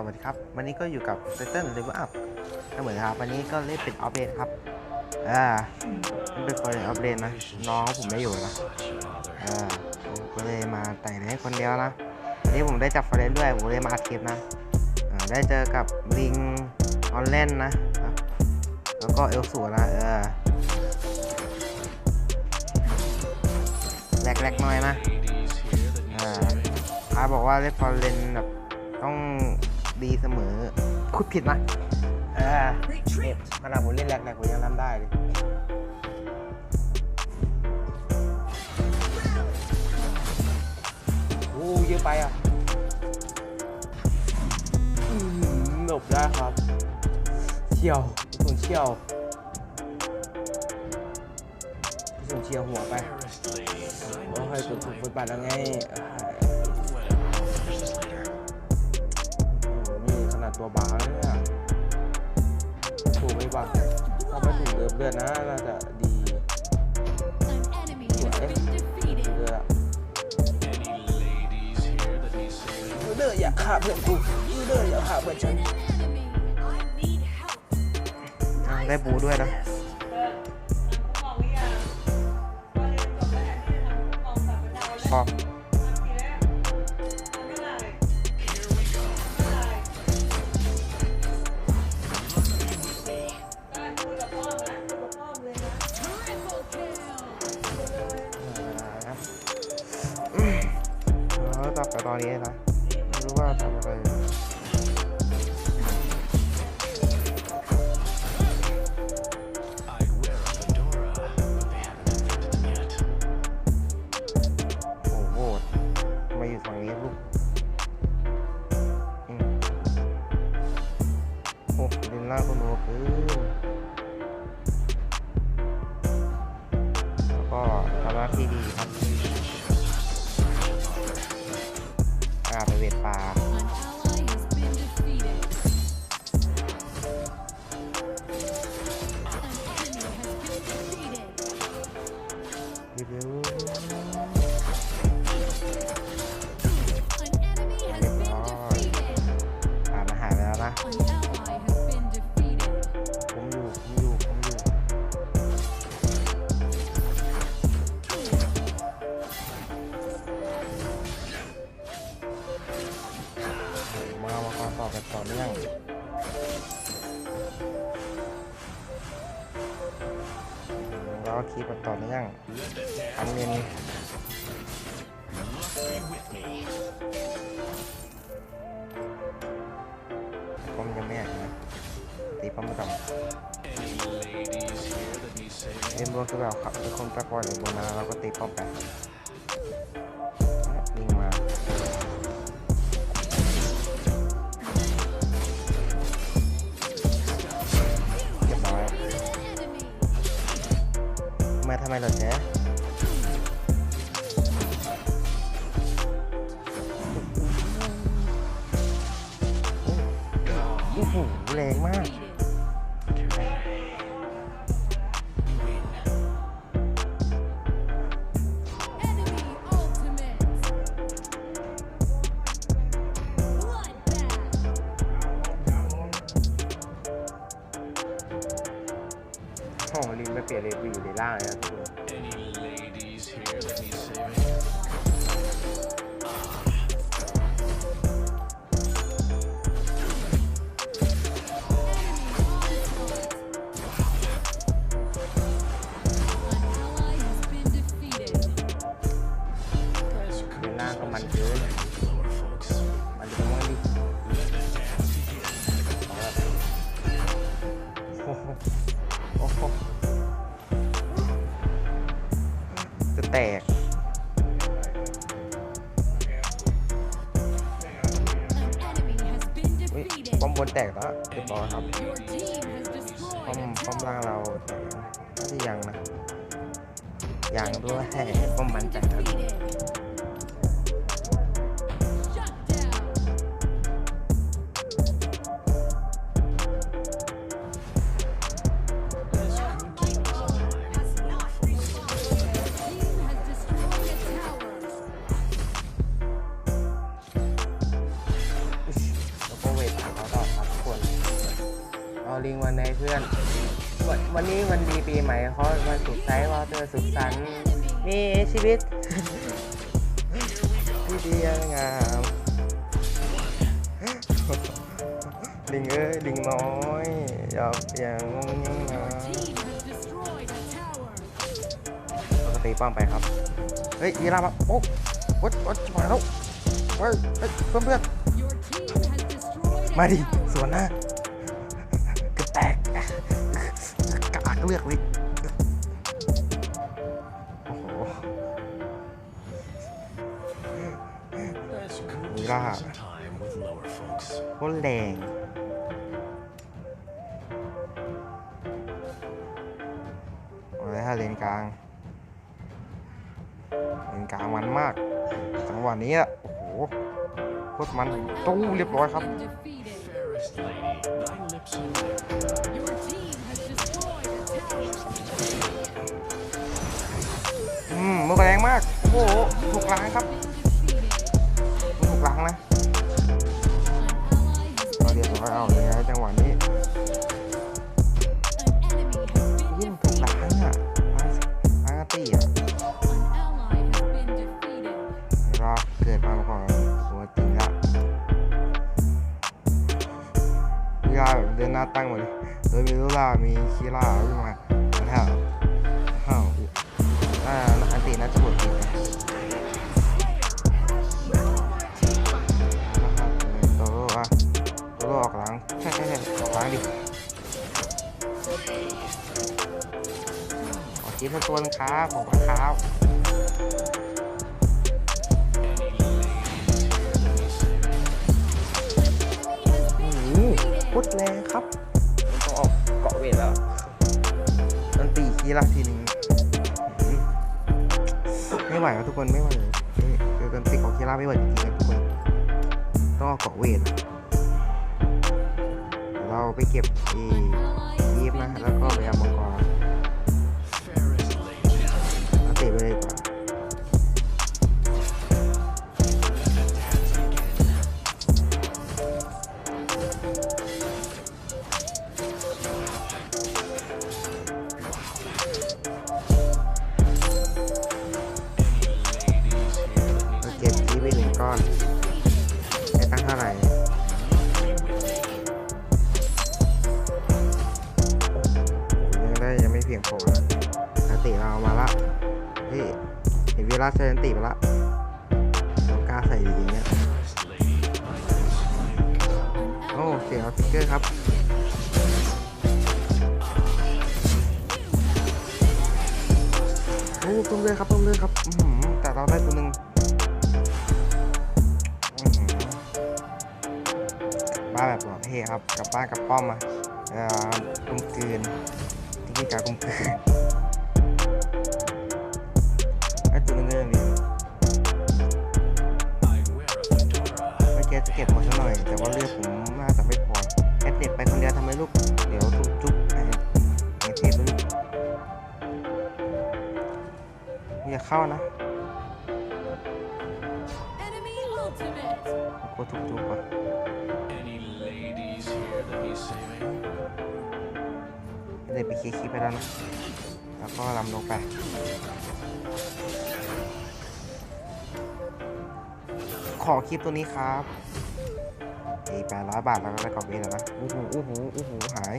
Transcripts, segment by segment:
สวัสดีครับ วันนี้ก็อยู่กับเซตเติ้ลเลเวลอัพก็เหมือนครับ วันนี้ก็เล่นเป็นออฟเดตครับอ่ามันเป็นคนออฟเดตนะ น้องผมไม่อยู่นะอ่าผมก็เลยมาแต่งให้คนเดียวนะวันนี้ผมได้จับฟอร์เรนด้วย ผมเลยมาอัดคลิปนะอ่าได้เจอกับลิงออนเล่นนะ แล้วก็เอลสูนะ เออแรกๆหน่อยนะอ่าอาบอกว่าเล่นฟอร์เรนแบบต้อง ดีเสมอ คุดผิดนะเออเนี่ยขนาดผมเล่นแรกๆผมยังทำได้เลยโอ้เยอะไปอะหลบได้ครับเชี่ยวส่วนเชี่ยวส่วนเชี่ยวหัวไปโอ้ยถูกถูกฟุตบาทแล้วไง นาดตัวบางเลยเนี่ยถูกไหม่บังถ้าไม่ถูกเลือดเลือดนะน่าจะดี An enemy has been defeated. เลือดอะยูเดอร์อย่าฆ่าเพื่อนกูยูเดอร์อย่าฆ่าเพื่อนฉันอะได้บูด้วยนะ พอ แตับไปตอนนี้นะไม่รู้ว่าทำอะไรโอ้โหมาอยู่ฝั่งนี้ลูกโอ้เรนล่าก็นัวขึ้นแล้วก็ทำหน้าที่ดีครับาไปเวทปลา คีบกันต่อเนื่องอันเน้นป้อมยังไม่อยากนะตีป้อมก่อน Any ladies here that need saving? เอ็มบัวคือแบบขับเป็นคนปรปล่อยในบนนั้นเราก็ตีป้อมไป ไมเหรอเจ๊โอ้โหแรงมาก Defeated. Enemy ultimate. Bloodbath. โอ้โหลินไปเปลี่ยนเลนไปอยู่ในล่างเลยนะทุกคน แตก An enemy has been อุ๊ย defeated. ป้อมบนแตกแล้วเรียบร้อยครับ Your team has ป้อ destroyed ม a ป้อมล่าง tower. เราแตกน่าจะยังนะยังด้วย An enemy has ป้อมมัน been แตกแล้ว เขาวันสุดท้ายว่าเธอสุขสันต์มีชีวิตที่ดีงามลิงเอ้ยลิงน้อยอย่าอย่างงงยังนะปกติป้อมไปครับ เฮ้ยยีราฟมาโอ้โอ๊ยโอ๊ยจะมาแล้วเฮ้ยเฮ้ยเพื่อนเพื่อนมาดิสวนหน้าก็แตกกากเลือกเลย ล่โคตรแรงเอาเลยฮะเลนกลางเลนกลางมันมาก จังหวะนี้อะโอ้โหโคตรมันตู้เรียบร้อยครับอืมมือแรงมาก โอ้โหถูกล้างครับ นะเอาเรียบร้อยเอาเลยนะจังหวะนี้ยิ่งถูกล้างอะล้างอาตีอะรอบเกิดมาก่อนตัวจริงละวิลาแบบเดินหน้าตั้งหมดเลยโดยมีลูลามีคีร่าขึ้นมา ขอคิดสักตัวหนึงครับของปลาขาวโอ้โหโคตรแรงครับต้องออกเกาะเวทแล้วตันตีคีละทีหนึงอื้อไม่ไหวครับทุกคนไม่ไหวเลยนี่คือตันตีของคีระไม่ไหวจริงๆครับทุกคน ต้องเอาเกาะเวทเดี๋ยวเราไปเก็บอี Ally ยีฟนะแล้วก็ไปเอามังกร ลาเซนติไปละเรากล้าใส่ดีเงี้ยโอ้เสียงเอาฟิกเกอร์ครับโอ้เพิ่มเลยครับเพิ่มเลยครับแต่เราได้ตัวหนึ่งบ้านแบบปลอดเท่ครับกลับบ้านกับป้อมมาเอ่อกลมกลืนที่คือการกลมกลืน ว่าเลือดผมน่าจะไม่พอแอดเด็ดไปคนเดียวทำไมลูก เดี๋ยวทุบจุ๊บไอ้ไอ้เทปลูกอย่าเข้านะกลัวทุบจุ๊บอะเด็ดไปเคลียร์คลิปไปแล้วนะ แล้วก็ลำลงไปขอคลิปตัวนี้ครับ อีแปดร้อยบาทแล้วก็ได้กรอบเวทแล้วนะ อู้หูอู้หูอู้หูหาย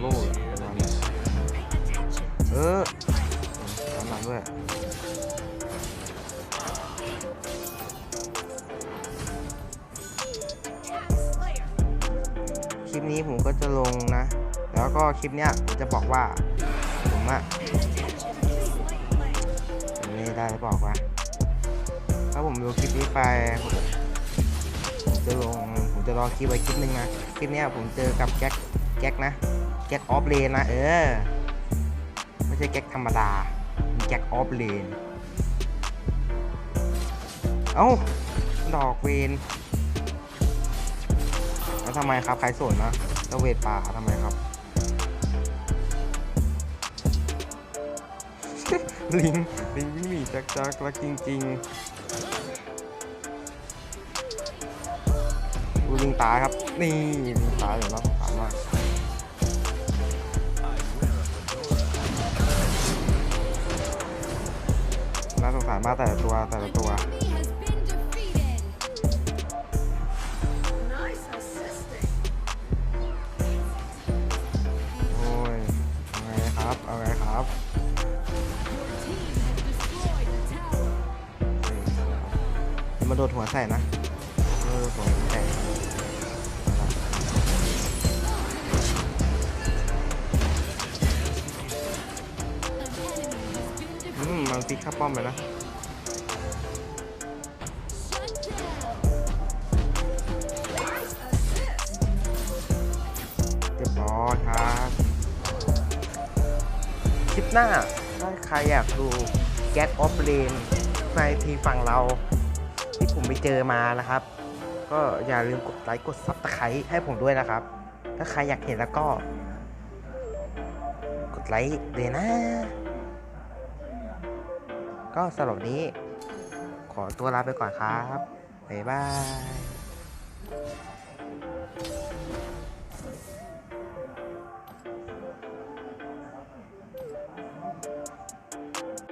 โล่ประมาณนี้เออตามนั้นด้วยคลิปนี้ผมก็จะลงนะ แล้วก็คลิปเนี้ยผมจะบอกว่า ผมอะผมไม่ได้บอกว่า ถ้าผมดูคลิปนี้ไปผมจะลง ผมจะรอคลิปไว้คลิปหนึ่งนะ คลิปเนี้ยผมเจอกับแก๊กแก๊กนะ ก๊กออฟเลนนะเออ ไม่ใช่แก๊กธรรมดาแก๊กออฟเลน เอ้า ดอกเวนแล้วทำไมครับใครสนนะเจ้าเวทป่าทำไมครับ ลิง ลิงวิ่งหนีจักจักรักจริงๆดูลิงตายครับ นี่ลิงตายเดี๋ยวน่าสงสารมาก สงสารมากแต่ละตัวแต่ละตัว โอ้ย เอาไงครับ เอาไงครับ Your team has destroyed a tower. เดี๋ยวมาโดดหัวใส่นะเออหัวใส่อืมมันฟิกข้าป้อมไปนะ หน้า ถ้าใครอยากดูแก๊สออฟเลนในทีฝั่งเรา ที่ผมไปเจอมานะครับ ก็อย่าลืมกดไลค์กดซับสไครต์ให้ผมด้วยนะครับ ถ้าใครอยากเห็นแล้วก็ กดไลค์เลยนะ ก็สำหรับนี้ ขอตัวลาไปก่อนครับ บ๊ายบาย